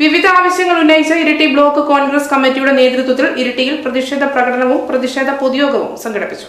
വിവിധ ആവശ്യങ്ങൾ ഉന്നയിച്ച ഇരിട്ടി ബ്ലോക്ക് കോൺഗ്രസ് കമ്മിറ്റിയുടെ നേതൃത്വത്തിൽ ഇരിട്ടിയിൽ പ്രതിഷേധ പ്രകടനവും പ്രതിഷേധ പൊതുയോഗവും സംഘടിപ്പിച്ചു.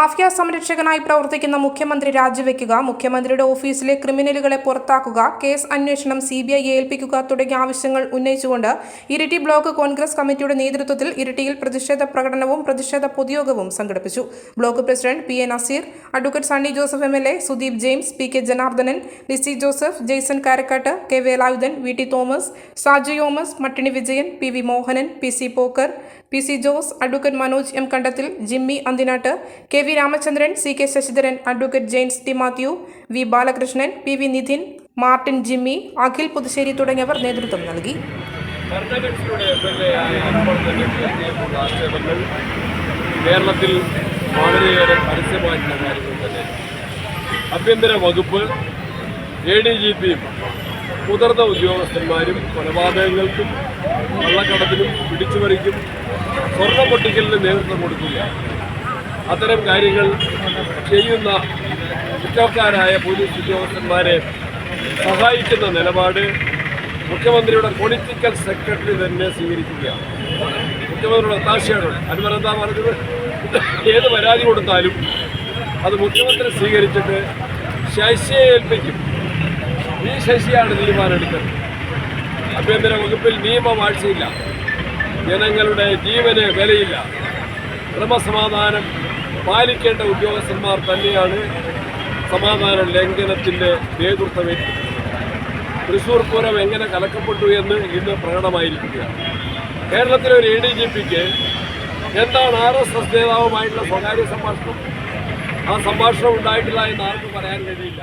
മാഫിയ സംരക്ഷകനായി പ്രവർത്തിക്കുന്ന മുഖ്യമന്ത്രി രാജിവെക്കുക മുഖ്യമന്ത്രിയുടെ ഓഫീസിലെ ക്രിമിനലുകളെ പുറത്താക്കുക കേസ് അന്വേഷണം സി ബി ഐ ഏൽപ്പിക്കുക തുടങ്ങിയ ആവശ്യങ്ങൾ ഉന്നയിച്ചുകൊണ്ട് ഇരിട്ടി ബ്ലോക്ക് കോൺഗ്രസ് കമ്മിറ്റിയുടെ നേതൃത്വത്തിൽ ഇരിട്ടിയിൽ പ്രതിഷേധ പ്രകടനവും പ്രതിഷേധ പൊതുയോഗവും സംഘടിപ്പിച്ചു. Block president P A Nazeer advocate Sunny Joseph M L A Sudeep James P K Janardhanan Lissy Joseph Jaison Karakkattu K Velayudhan V T Thomas Saju Thomas Mattini Vijayan P V Mohanan P C Pokker P C Jose advocate Manoj M Kandathil Jimmy Anthinattu K V Ramachandran C K Sasidharan advocate James T Mathew V Balakrishnan P V Nidhin Martin Jimmy Akhil Puthussery തുടങ്ങിയവർ നേതൃത്വം നൽകി. കേരളത്തിൽ വളരെയേറെ പരസ്യമായിട്ടുള്ള കാര്യങ്ങൾ തന്നെ. ആഭ്യന്തര വകുപ്പ് A D G പിയും മുതിർന്ന ഉദ്യോഗസ്ഥന്മാരും കൊലപാതകങ്ങൾക്കും കള്ളക്കടത്തിനും പിടിച്ചുപറിക്കും സ്വർണ പൊട്ടിക്കലിന് നേതൃത്വം കൊടുക്കില്ല അത്തരം കാര്യങ്ങൾ ചെയ്യുന്ന കുറ്റക്കാരായ പോലീസ് ഉദ്യോഗസ്ഥന്മാരെ സഹായിക്കുന്ന നിലപാട് മുഖ്യമന്ത്രിയുടെ പൊളിറ്റിക്കൽ സെക്രട്ടറി തന്നെ സ്വീകരിക്കുകയാണ്. മുഖ്യമന്ത്രിയുടെ ഒത്താശയാണ് അനുമൻ എന്താ പറഞ്ഞത്? ഏത് പരാതി കൊടുത്താലും അത് മുഖ്യമന്ത്രി സ്വീകരിച്ചിട്ട് ശശിയെ ഏൽപ്പിക്കും. ഈ ശശിയാണ് തീരുമാനമെടുത്തത് ആഭ്യന്തര വകുപ്പിൽ നിയമവാഴ്ചയില്ല ജനങ്ങളുടെ ജീവന് വിലയില്ല. ക്രമസമാധാനം പാലിക്കേണ്ട ഉദ്യോഗസ്ഥന്മാർ തന്നെയാണ് സമാധാന ലംഘനത്തിന്റെ നേതൃത്വം ഏറ്റെടുത്തത്. തൃശൂർ പൂരം എങ്ങനെ കലക്കപ്പെട്ടു എന്ന് ഇന്ന് പ്രകടമായിരിക്കുകയാണ്. കേരളത്തിലെ ഒരു എ ഡി ജി പിക്ക് എന്താണ് ആർ എസ് എസ് നേതാവുമായിട്ടുള്ള സ്വകാര്യ സംഭാഷണം? ആ സംഭാഷണം ഉണ്ടായിട്ടില്ല എന്ന് ആർക്കും പറയാൻ കഴിയില്ല.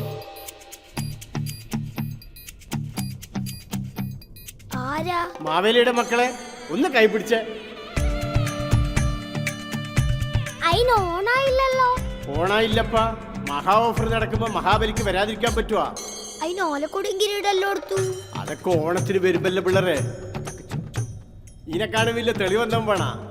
മാവേലിയുടെ മക്കളെ ഒന്ന് കൈപിടിച്ച് ഓണായില്ലല്ലോ. ഓണായില്ലപ്പാ. മഹാ ഓഫർ നടക്കുമ്പോ മഹാബലിക്ക് വരാതിരിക്കാൻ പറ്റുവാ. അതൊക്കെ ഓണത്തിന് വരുമ്പല്ലേ പിള്ളേരെ. ഇതിനെക്കാളും വലിയ തെളിവെന്താ വേണ.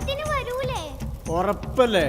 ഉറപ്പല്ലേ?